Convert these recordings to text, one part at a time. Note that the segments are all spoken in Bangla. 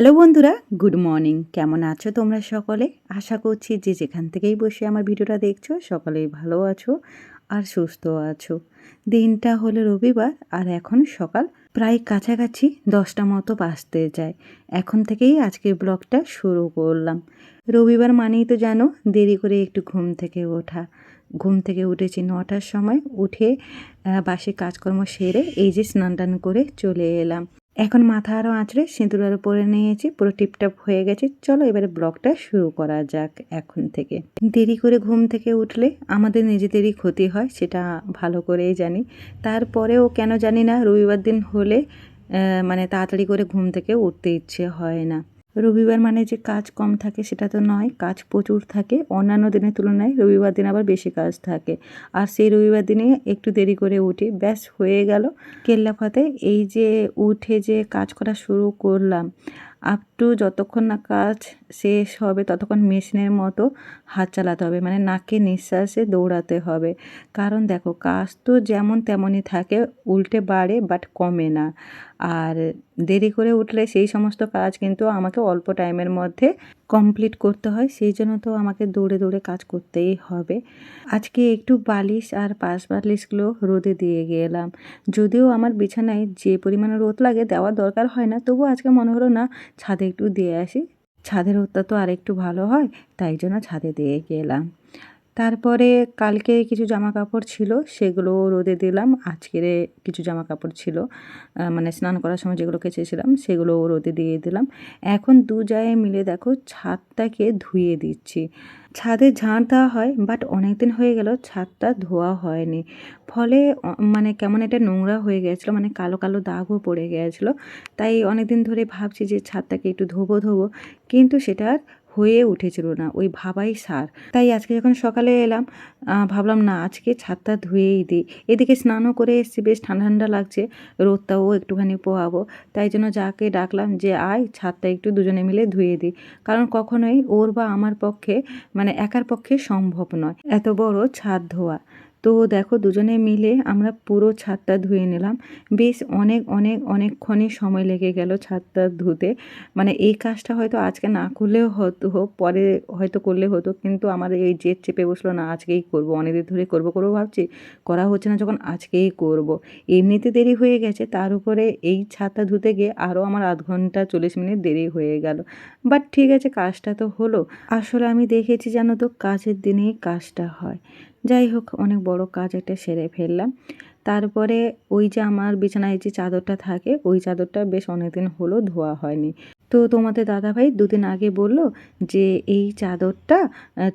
হ্যালো বন্ধুরা, গুড মর্নিং। কেমন আছো তোমরা সকলে? আশা করছি যে যেখান থেকেই বসে আমার ভিডিওটা দেখছ, সকলেই ভালো আছো আর সুস্থ আছো। দিনটা হলো রবিবার আর এখন সকাল প্রায় কাছাকাছি দশটা মতো বাঁচতে যায়। এখন থেকেই আজকের ব্লগটা শুরু করলাম। রবিবার মানেই তো জানো, দেরি করে একটু ঘুম থেকে ওঠা। ঘুম থেকে উঠেছি নটার সময়, উঠে বাসে কাজকর্ম সেরে এই যে স্নান টান করে চলে এলাম। এখন মাথা আরও আঁচড়ে সিঁদুর আরও পরে নিয়েছি, পুরো টিপটাপ হয়ে গেছে। চলো এবারে ব্লগটা শুরু করা যাক এখন থেকে। দেরি করে ঘুম থেকে উঠলে আমাদের নিজেদেরই ক্ষতি হয়, সেটা ভালো করেই জানি। তারপরেও কেন জানি না, রবিবার দিন হলে মানে তাড়াতাড়ি করে ঘুম থেকে উঠতে ইচ্ছে হয় না। রবিবার মানে যে কাজ কম থাকে সেটা তো নয়, কাজ প্রচুর থাকে। অন্যান্য দিনের তুলনায় রবিবার দিন আবার বেশি কাজ থাকে। আর সেই রবিবার দিনে একটু দেরি করে উঠি ব্যাস হয়ে গেল কেল্লাফাতে এই যে উঠে যে কাজ করা শুরু করলাম, আপ টু যতক্ষণ না কাজ শেষ হবে ততক্ষণ মেশিনের মতো হাত চালাতে হবে। মানে নাকে নিঃশ্বাসে দৌড়াতে হবে। কারণ দেখো, কাজ তো যেমন তেমনই থাকে, উল্টে বাড়ে বাট কমে না। আর দেরি করে উঠলে সেই সমস্ত কাজ কিন্তু আমাকে অল্প টাইমের মধ্যে কমপ্লিট করতে হয়। সেই জন্য তো আমাকে দৌড়ে দৌড়ে কাজ করতেই হবে। আজকে একটু বালিশ আর পাশ বালিশগুলো রোদে দিয়ে গেলাম। যদিও আমার বিছানায় যে পরিমাণে রোদ লাগে দেওয়ার দরকার হয় না, তবুও আজকে মনে হলো না ছাদে একটু দিয়ে আসি। ছাদের উত্তর তো আরেকটু ভালো হয় তাই জন্য ছাদে দিয়ে গেলাম। তারপরে কালকে কিছু জামা কাপড় ছিল, সেগুলো রোদে দিলাম। আজকের কিছু জামা কাপড় ছিল মানে স্নান করার সময় যেগুলো কেচেছিলাম, সেগুলো রোদে দিয়ে দিলাম। এখন দু জায়গায় মিলে দেখো ছাদটাকে ধুয়ে দিচ্ছি। ছাদে ঝাঁট দেওয়া হয়, বাট অনেক দিন হয়ে গেল ছাদটা ধোয়া হয়নি। ফলে মানে কেমন এটা নোংরা হয়ে গেছিল মানে কালো কালো দাগও পড়ে গিয়েছিল তাই অনেক দিন ধরে ভাবছি যে ছাদটাকে একটু ধোবো ধোবো, কিন্তু সেটা আর হয়ে উঠেছিল না, ওই ভাবাই সার। তাই আজকে যখন সকালে এলাম ভাবলাম না, আজকে ছাদটা ধুয়েই দিই। এদিকে স্নানও করে এসেছি, বেশ ঠান্ডা ঠান্ডা লাগছে, রোদটাও একটুখানি পোহাবো তাই জন্য যাকে ডাকলাম যে, আয়, ছাদটা একটু দুজনে মিলে ধুয়ে দিই। কারণ কখনোই ওর বা আমার পক্ষে মানে একার পক্ষে সম্ভব নয়। এত বড় ছাদ ধোয়া। তো দেখো দুজনে মিলে আমরা পুরো ছাদটা ধুয়ে নিলাম। বেশ অনেক অনেক, অনেকক্ষণই সময় লেগে গেল ছাদটা ধুতে। মানে এই কাজটা হয়তো আজকে না করলেও হতো হোক পরে হয়তো করলে হতো, কিন্তু আমার এই জেদ চেপে বসল না, আজকেই করব, অনেকদিন ধরে করব, করব ভাবছি, করা হচ্ছে না, যখন আজকেই করব। এমনিতে দেরি হয়ে গেছে, তার উপরে এই ছাদটা ধুতে গিয়ে আরও আমার আধ ঘণ্টা চল্লিশ মিনিট দেরি হয়ে গেল। বাট ঠিক আছে, কাজটা তো হলো। আসলে আমি দেখেছি জানো তো, কাজের দিনেই কাজটা হয়। যাই হোক, অনেক বড় কাজ একটা সেরে ফেললাম। তারপরে ওই যে আমার বিছানায় যে চাদরটা থাকে, ওই চাদরটা বেশ অনেকদিন হলো ধোয়া হয়নি। তো তোমাদের দাদাভাই দুদিন আগে বলল যে, এই চাদরটা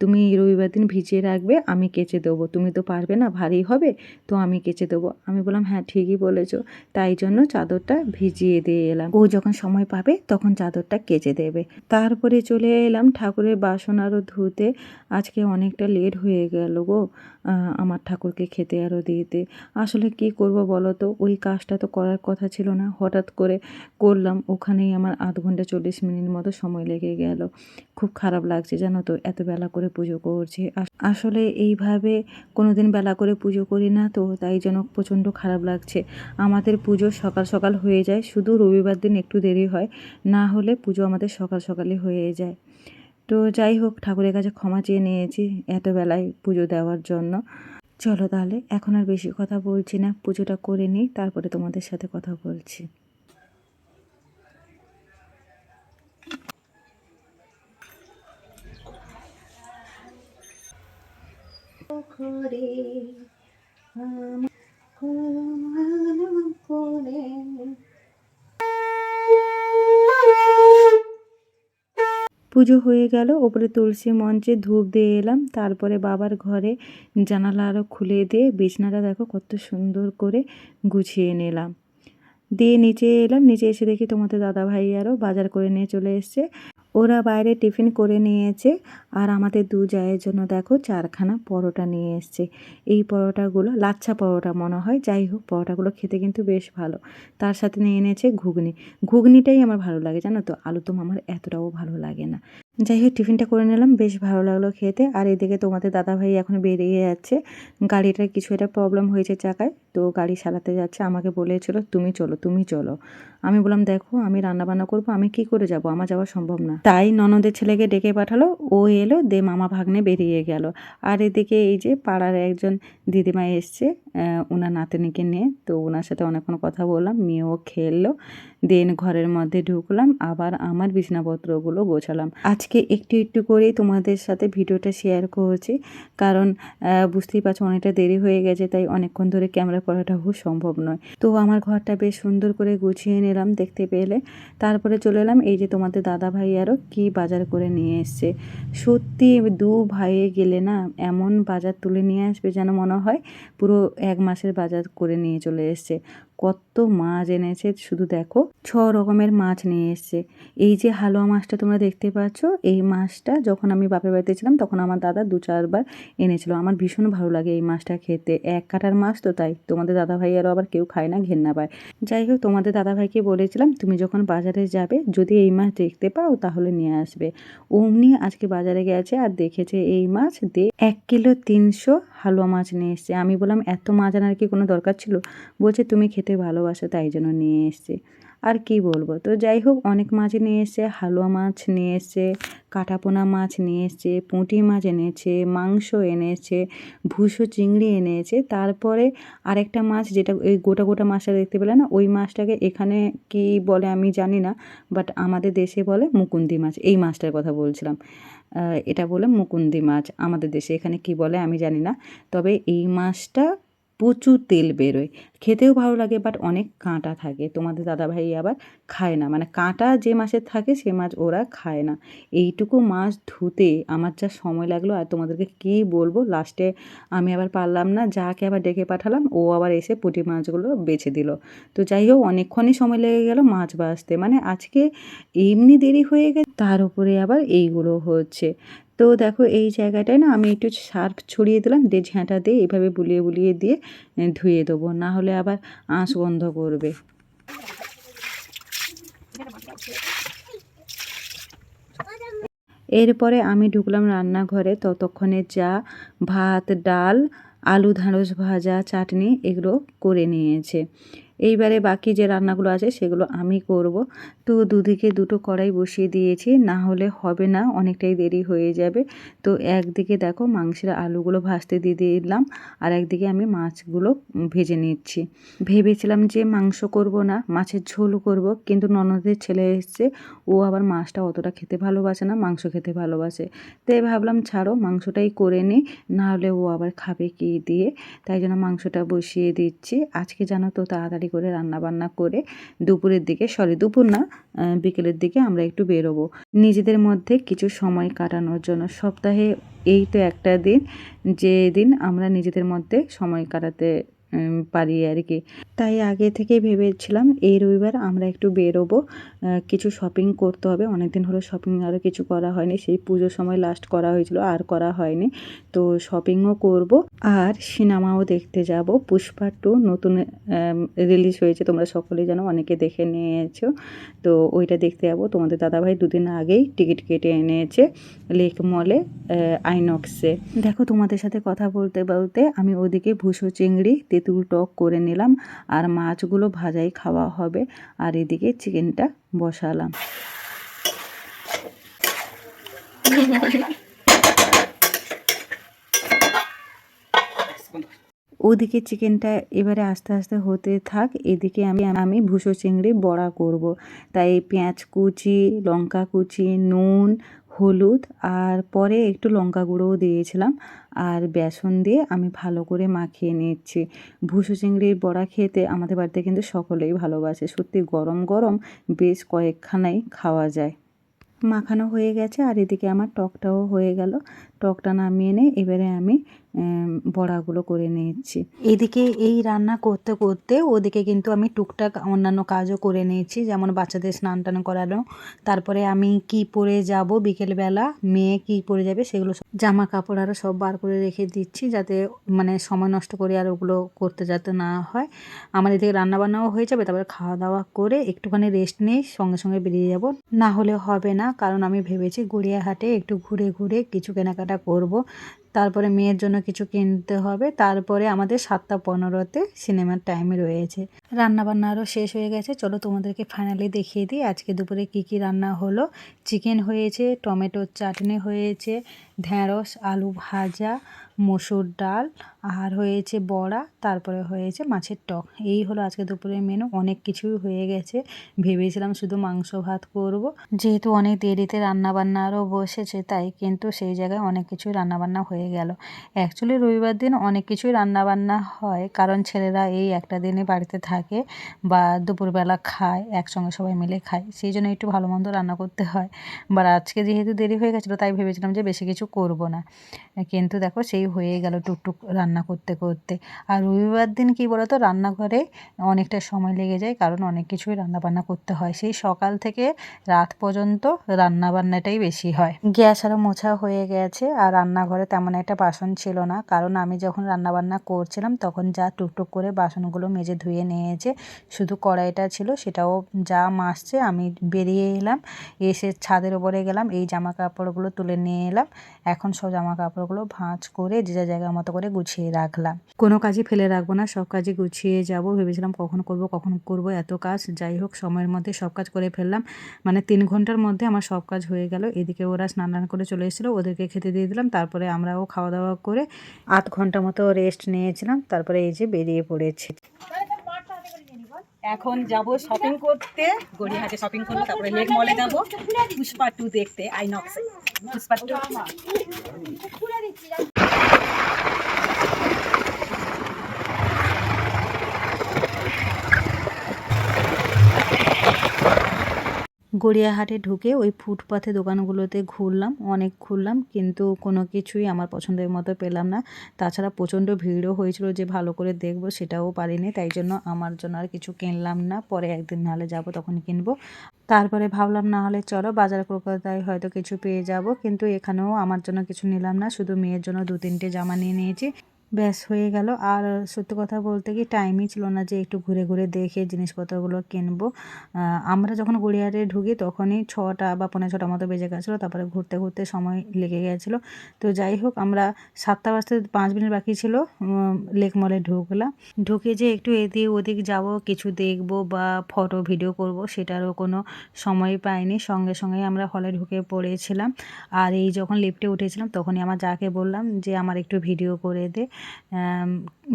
তুমি রবিবার দিন ভিজিয়ে রাখবে, আমি কেচে দেবো। তুমি তো পারবে না, ভারী হবে, তো আমি কেচে দেবো। আমি বললাম হ্যাঁ ঠিকই বলেছ। তাই জন্য চাদরটা ভিজিয়ে দিয়ে এলাম। ও যখন সময় পাবে, তখন চাদরটা কেচে দেবে। তারপরে চলে এলাম ঠাকুরের বাসন আরও ধুতে। আজকে অনেকটা লেট হয়ে গেল গো। আমার ঠাকুরকে খেতে আরও দিতে। আসলে কি করব বলো তো ওই কাজটা তো করার কথা ছিল না। হঠাৎ করে করলাম। ওখানেই আমার আধ ঘণ্টা চল্লিশ মিনিট মতো সময় লেগে গেল। খুব খারাপ লাগছে জানো তো? এত বেলা করে পুজো করছি। আসলে এইভাবে কোনো দিন বেলা করে পুজো করি না তো, তাই যেন প্রচণ্ড খারাপ লাগছে। আমাদের পুজো সকাল সকাল হয়ে যায়। শুধু রবিবার দিন একটু দেরি হয়। না হলে পুজো আমাদের সকাল সকালে হয়ে যায়। তো যাই হোক, ঠাকুরের কাছে ক্ষমা চেয়ে নিয়েছি এত বেলায় পুজো দেওয়ার জন্য। চলো তাহলে, এখন আর বেশি কথা বলছি না, পুজোটা করে নিই, তারপরে তোমাদের সাথে কথা বলছি। করে করে পুজো হয়ে গেল, ওপরে তুলসী মঞ্চে ধূপ দিয়ে এলাম, তারপরে বাবার ঘরে জানালা আরও খুলে দিয়ে বিছনাটা দেখো কত সুন্দর করে গুছিয়ে নিলাম। দিয়ে নিচে এলাম, নিচে এসে দেখি তোমাদের দাদা ভাই আরও বাজার করে নিয়ে চলে এসছে। ওরা বাইরে টিফিন করে নিয়েছে আর আমাদের দু জায়ের জন্য দেখো চারখানা পরোটা নিয়ে এসছে। এই পরোটাগুলো, লাচ্ছা পরোটা মনে হয়, যাই হোক পরোটাগুলো খেতে কিন্তু বেশ ভালো। তার সাথে নিয়ে এনেছে ঘুগনি। ঘুগনিটাই আমার ভালো লাগে, জানো তো? আলুদম আমার এতটাও ভালো লাগে না। যাই হোক টিফিনটা করে নিলাম, বেশ ভালো লাগল খেতে। আর এদিকে তোমাদের দাদাভাই এখন বেরিয়ে যাচ্ছে। গাড়িটার কিছু একটা প্রবলেম হয়েছে চাকায়, তো গাড়ি চালাতে যাচ্ছে। আমাকে বলেছিল, তুমি চলো তুমি চলো। আমি বললাম, দেখো, আমি রান্নাবান্না করব, আমি কি করে যাব? আমার যাওয়া সম্ভব না। তাই ননদের ছেলেকে ডেকে পাঠালো। ও এলো, দে মামা ভাগ্নে বেরিয়ে গেল। আর এদিকে এই যে পাড়ার একজন দিদিমা এসছে ওনার নাতনিকে নিয়ে। তো ওনার সাথে অনেকক্ষণ কথা বললাম মেয়েও খেললো। দেন ঘরের মধ্যে ঢুকলাম, আবার আমার বিছনাপত্রগুলো গোছালাম। আজকে একটু একটু করেই তোমাদের সাথে ভিডিওটা শেয়ার করছি। কারণ বুঝতেই পারছ অনেকটা দেরি হয়ে গেছে, তাই অনেকক্ষণ ধরে ক্যামেরা করাটা খুব সম্ভব নয়। তো আমার ঘরটা বেশ সুন্দর করে গুছিয়ে নিলাম দেখতে পেলে। তারপরে চলে এলাম এই যে তোমাদের দাদা ভাই আরও কী বাজার করে নিয়ে এসছে? সত্যি দু ভাইয়ে গেলে না এমন বাজার তুলে নিয়ে আসবে যেন মনে হয় পুরো এক মাসের বাজার করে নিয়ে চলে এসছে। কত মাছ এনেছে, শুধু দেখো, ছ রকমের মাছ নিয়ে এসছে। এই যে হালুয়া মাছটা তোমরা দেখতে পাচ্ছ, এই মাছটা যখন আমি বাপের বাড়িতে ছিলাম, তখন আমার দাদা দু চারবার এনেছিল। আমার ভীষণ ভালো লাগে এই মাছটা খেতে। এক কাটার মাছ তো তাই, তোমাদের দাদা ভাই আরও আবার কেউ খায় না, ঘেন্না পায়। যাই হোক, তোমাদের দাদা ভাইকে বলেছিলাম, তুমি যখন বাজারে যাবে, যদি এই মাছ দেখতে পাও, তাহলে নিয়ে আসবে। অমনি আজকে বাজারে গেছে আর দেখেছে এই মাছ দিয়ে এক কিলো তিনশো হালুয়া মাছ নিয়ে এসছে। আমি বললাম, এত মাছ আনার কি কোনো দরকার ছিল? বলছে, তুমি খেতে ভালোবাসো তাই জন্য নিয়ে এসছে। আর কি বলব? তো যাই হোক, অনেক মাছ নিয়ে এসছে, হালুয়া মাছ নিয়ে এসছে, কাটাপোনা মাছ নিয়ে এসছে, পুঁটি মাছ এনেছে, মাংস এনেছে ভুসো চিংড়ি এনেছে। তারপরে আরেকটা মাছ যেটা ওই গোটা গোটা মাছটা দেখতে পেলে না, ওই মাছটাকে এখানে কি বলে আমি জানি না বাট আমাদের দেশে বলে মুকুন্দি মাছ। এই মাছটার কথা বলছিলাম। এটা বলে মুকুন্দি মাছ। আমাদের দেশে এখানে কি বলে আমি জানি না। তবে এই মাছটা প্রচুর তেল বেরোয়। খেতেও ভালো লাগে বাট অনেক কাঁটা থাকে। তোমাদের দাদাভাই আবার খায় না। মানে কাঁটা যে মাছের থাকে, সে মাছ ওরা খায় না। এইটুকু মাছ ধুতে আমার যা সময় লাগল, আর তোমাদেরকে কী বলব? লাস্টে আমি আবার পারলাম না, যাকে আবার ডেকে পাঠালাম, ও আবার এসে পুঁটি মাছগুলো বেছে দিল। তো যাই হোক, অনেকক্ষণই সময় লেগে গেল মাছ বাছতে মানে আজকে এমনি দেরি হয়ে গেছে, তার উপরে আবার এইগুলো হচ্ছে। তো দেখো এই জায়গাটায় না আমি একটু সার্ফ ছড়িয়ে দিলাম, দিয়ে ঝাঁটা দিয়ে এইভাবে বুলিয়ে বুলিয়ে দিয়ে ধুয়ে দেবো। না হলে আবার আঁশ বন্ধ করবে। এরপরে আমি ঢুকলাম রান্নাঘরে। ততক্ষণে যা ভাত, ডাল, আলু, ঢ্যাঁড়স ভাজা, চাটনি এগুলো করে নিয়েছে। এইবারে বাকি যে রান্নাগুলো আছে সেগুলো আমি করব। তো দুদিকে দুটো কড়াই বসিয়ে দিয়েছি, না হলে হবে না, অনেকটাই দেরি হয়ে যাবে। তো একদিকে দেখো মাংসের আলুগুলো ভাজতে দিয়ে দিলাম, আর একদিকে আমি মাছগুলো ভেজে নিচ্ছি। ভেবেছিলাম যে মাংস করব না, মাছের ঝোল করব, কিন্তু ননদের ছেলে এসছে, ও আবার মাছটা অতটা খেতে ভালোবাসে না, মাংস খেতে ভালোবাসে। তাই ভাবলাম ছাড়ো, মাংসটাই করে নিই নাহলে ও আবার খাবে কি দিয়ে। তাই জন্য মাংসটা বসিয়ে দিচ্ছি। আজকে জানো তো তাড়াতাড়ি করে রান্না বান্না করে দুপুরের দিকে, সরি দুপুর না বিকেলের দিকে আমরা একটু বেরোবো। নিজেদের মধ্যে কিছু সময় কাটানোর জন্য সপ্তাহে এই তো একটা দিন যে দিন আমরা নিজেদের মধ্যে সময় কাটাতে পারি আর কি। তাই আগে থেকেই ভেবেছিলাম এই রবিবার আমরা একটু বেরোবো। কিছু শপিং করতে হবে। অনেক দিন হলো শপিং আরও কিছু করা হয়নি। সেই পুজোর সময় লাস্ট করা হয়েছিল, আর করা হয়নি। তো শপিংও করব। আর সিনেমাও দেখতে যাব। পুষ্পা টু নতুন রিলিজ হয়েছে। তোমরা সকলেই জানো, অনেকে দেখে নিয়েছো। তো ওইটা দেখতে যাব। তোমাদের দাদাভাই দুদিন আগেই টিকিট কেটে এনেছে লেক মলে আইনক্সে দেখো তোমাদের সাথে কথা বলতে বলতে আমি ওদিকে ভুসো চিংড়ি তেঁতুল টক করে নিলাম আর মাছগুলো ভাজাই খাওয়া হবে। আর এদিকে চিকেনটা বসালাম। ওদিকে চিকেনটা এবারে আস্তে আস্তে হতে থাক। এদিকে আমি আমি ভুসো চিংড়ি বড়া করব। তাই পেঁয়াজ কুচি, লঙ্কা কুচি, নুন হলুদ আর পরে একটু লঙ্কা গুঁড়োও দিয়েছিলাম। আর বেসন দিয়ে আমি ভালো করে মাখিয়ে নিচ্ছি। ভুসো চিংড়ির বড়া খেতে আমাদের বাড়িতে কিন্তু সকলেই ভালোবাসে। সত্যি গরম গরম বেশ কয়েকখানাই খাওয়া যায়। মাখানো হয়ে গেছে আর এদিকে আমার টকটাও হয়ে গেল। টকটা নামিয়ে নিয়ে এবারে আমি বড়াগুলো করে নিয়েছি। এদিকে এই রান্না করতে করতে ওদিকে কিন্তু আমি টুকটাক অন্যান্য কাজও করে নিয়েছি, যেমন বাচ্চাদের স্নান টান করানো। তারপরে আমি কি পরে যাব বিকেলবেলা, মেয়ে কি পরে যাবে সেগুলো জামা কাপড় আরও সব বার করে রেখে দিচ্ছি যাতে মানে সময় নষ্ট করে আর ওগুলো করতে যাতে না হয়। আমার এদিকে রান্নাবান্নাও হয়ে যাবে, তারপরে খাওয়া দাওয়া করে একটুখানি রেস্ট নিয়ে সঙ্গে সঙ্গে বেরিয়ে যাব। না হলে হবে না, কারণ আমি ভেবেছি গড়িয়াহাটে একটু ঘুরে ঘুরে কিছু কেনাকাটা করব। তারপরে মেয়ের জন্য কিছু কিনতে হবে। তারপরে আমাদের সাতটা পনেরোতে সিনেমার টাইম রয়েছে। রান্না বান্না আরও শেষ হয়ে গেছে। চলো তোমাদেরকে ফাইনালি দেখিয়ে দিই আজকে দুপুরে কি কি রান্না হলো। চিকেন হয়েছে টমেটোর চাটনি হয়েছে, ঢ্যাঁড়স, আলু ভাজা, মসুর ডাল, আর হয়েছে বড়া, তারপরে হয়েছে মাছের টক। এই হলো আজকে দুপুরের মেনু অনেক কিছুই হয়ে গেছে। ভেবেছিলাম শুধু মাংস ভাত করব। যেহেতু অনেক দেরিতে রান্নাবান্না আরও বসেছে, তাই কিন্তু সেই জায়গায় অনেক কিছুই রান্নাবান্না হয়ে গেল। অ্যাকচুয়ালি রবিবার দিন অনেক কিছুই রান্নাবান্না হয়, কারণ ছেলেরা এই একটা দিনে বাড়িতে থাকে। বা দুপুরবেলা খায়, একসঙ্গে সবাই মিলে খায়, সেই জন্য একটু ভালো মন্দ রান্না করতে হয়। বা আজকে যেহেতু দেরি হয়ে গেছিল, তাই ভেবেছিলাম যে বেশি কিছু করব না। কিন্তু দেখো সেই হয়ে গেল টুকটুক রান্না করতে করতে। আর রবিবার দিন কী বলো তো রান্নাঘরে অনেকটা সময় লেগে যায়, কারণ অনেক কিছুই রান্নাবান্না করতে হয়। সেই সকাল থেকে রাত পর্যন্ত রান্নাবান্নাটাই বেশি হয়। গ্যাস আরও মোছা হয়ে গেছে, আর রান্নাঘরে তেমন একটা বাসন ছিল না। কারণ আমি যখন রান্নাবান্না করছিলাম, তখন যা টুকটুক করে বাসনগুলো মেজে ধুয়ে নিয়েছে। শুধু কড়াইটা ছিল, সেটাও যা মাসছে, আমি বেরিয়ে এলাম, এসে ছাদের ওপরে গেলাম, এই জামা কাপড়গুলো তুলে নিয়ে এলাম। এখন সব জামা কাপড়গুলো ভাঁজ করে যে যা জায়গার মতো করে গুছিয়ে রাখলাম। কোনো কাজই ফেলে রাখব না, সব কাজই গুছিয়ে যাব। ভেবেছিলাম কখন করব কখন করব, এত কাজ। যাই হোক, সময়ের মধ্যে সব কাজ করে ফেললাম। মানে তিন ঘণ্টার মধ্যে আমার সব কাজ হয়ে গেল। এদিকে ওরা স্নান টান করে চলে এসেছিল, ওদেরকে খেতে দিয়ে দিলাম। তারপরে আমরাও খাওয়া দাওয়া করে আধ ঘণ্টা মতো রেস্ট নিয়েছিলাম। তারপরে এই যে বেরিয়ে পড়েছি। এখন যাব শপিং করতে। গড়িয়াহাটে শপিং করব, তারপরে লেক মলে যাব। পুষ্পা টু দেখতে আইনক্সে পুষ্পা টু গড়িয়াহাটে ঢুকে ওই ফুটপাথে দোকানগুলোতে ঘুরলাম, অনেক ঘুরলাম, কিন্তু কোনো কিছুই আমার পছন্দের মতো পেলাম না। তাছাড়া প্রচণ্ড ভিড়ও হয়েছিল যে ভালো করে দেখব সেটাও পারিনি, তাই জন্য আমার জন্য আর কিছু কিনলাম না। পরে একদিন নাহলে যাব তখন কিনবো। তারপরে ভাবলাম না হলে চলো বাজার কলকাতায় হয়তো কিছু পেয়ে যাব, কিন্তু এখানেও আমার জন্য কিছু নিলাম না, শুধু মেয়ের জন্য দু তিনটে জামা নিয়ে নিয়েছি। ব্যাস, হয়ে গেল। আর সত্যি কথা বলতে কি টাইমই ছিল না যে একটু ঘুরে ঘুরে দেখে জিনিসপত্রগুলো কিনবো। আমরা যখন গড়িয়ারে ঢুকি তখনই ছটা বা পনেরো ছটা মতো বেজে গেছিল, তারপরে ঘুরতে ঘুরতে সময় লেগে গেছিল। তো যাই হোক, আমরা সাতটা বাজতে পাঁচ মিনিট বাকি ছিল লেক মলে ঢুকলাম। ঢুকে যে একটু এদিক ওদিক যাব, কিছু দেখব বা ফটো ভিডিও করব, সেটারও কোনো সময় পাইনি। সঙ্গে সঙ্গে আমরা হলে ঢুকে পড়েছিলাম। আর এই যখন লিফটে উঠেছিলাম, তখনই আমার যাকে বললাম যে, আমার একটু ভিডিও করে দে।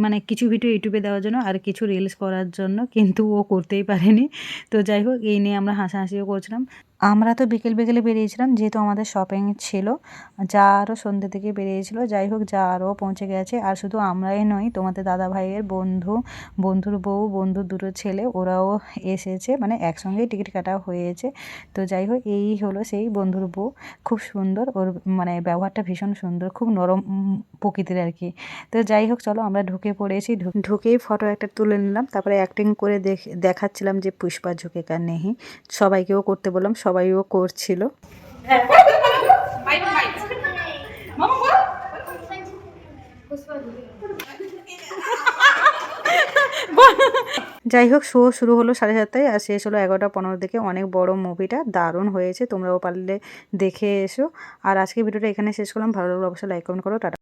মানে কিছু ভিডিও ইউটিউবে দেওয়ার জন্য আর কিছু রিলস করার জন্য কিন্তু ও করতেই পারেনি। তো যাই হোক, এই নিয়ে আমরা হাসাহাসিও করছিলাম। আমরা তো বিকেল বিকেলে বেরিয়েছিলাম, যেহেতু আমাদের শপিং ছিল। যা আরও সন্ধ্যে থেকে বেরিয়েছিল। যাই হোক, যা আরও পৌঁছে গেছে। আর শুধু আমরাই নই, তোমাদের দাদা ভাইয়ের বন্ধু, বন্ধুর বউ, বন্ধুর দুটো ছেলে, ওরাও এসেছে। মানে একসঙ্গেই টিকিট কাটা হয়েছে। তো যাই হোক, এই হলো সেই বন্ধুর বউ। খুব সুন্দর, ওর মানে ব্যবহারটা ভীষণ সুন্দর, খুব নরম প্রকৃতির আর কি। তো যাই হোক, চলো আমরা ঢুকে পড়েছি। ঢুকেই ফটো একটা তুলে নিলাম। তারপরে অ্যাক্টিং করে দেখ দেখাচ্ছিলাম যে পুষ্পা ঝুঁকে কার নেহি। সবাইকেও করতে বললাম। সবাইও করছিল। যাই হোক, শো শুরু হলো সাড়ে সাতটায় আর শেষ হলো এগারোটা পনেরো দিকে অনেক বড় মুভিটা, দারুণ হয়েছে। তোমরাও পারলে দেখে এসো। আর আজকে ভিডিওটা এখানে শেষ করলাম। ভালো লাগল অবশ্যই লাইক কমেন্ট করো। টাটা।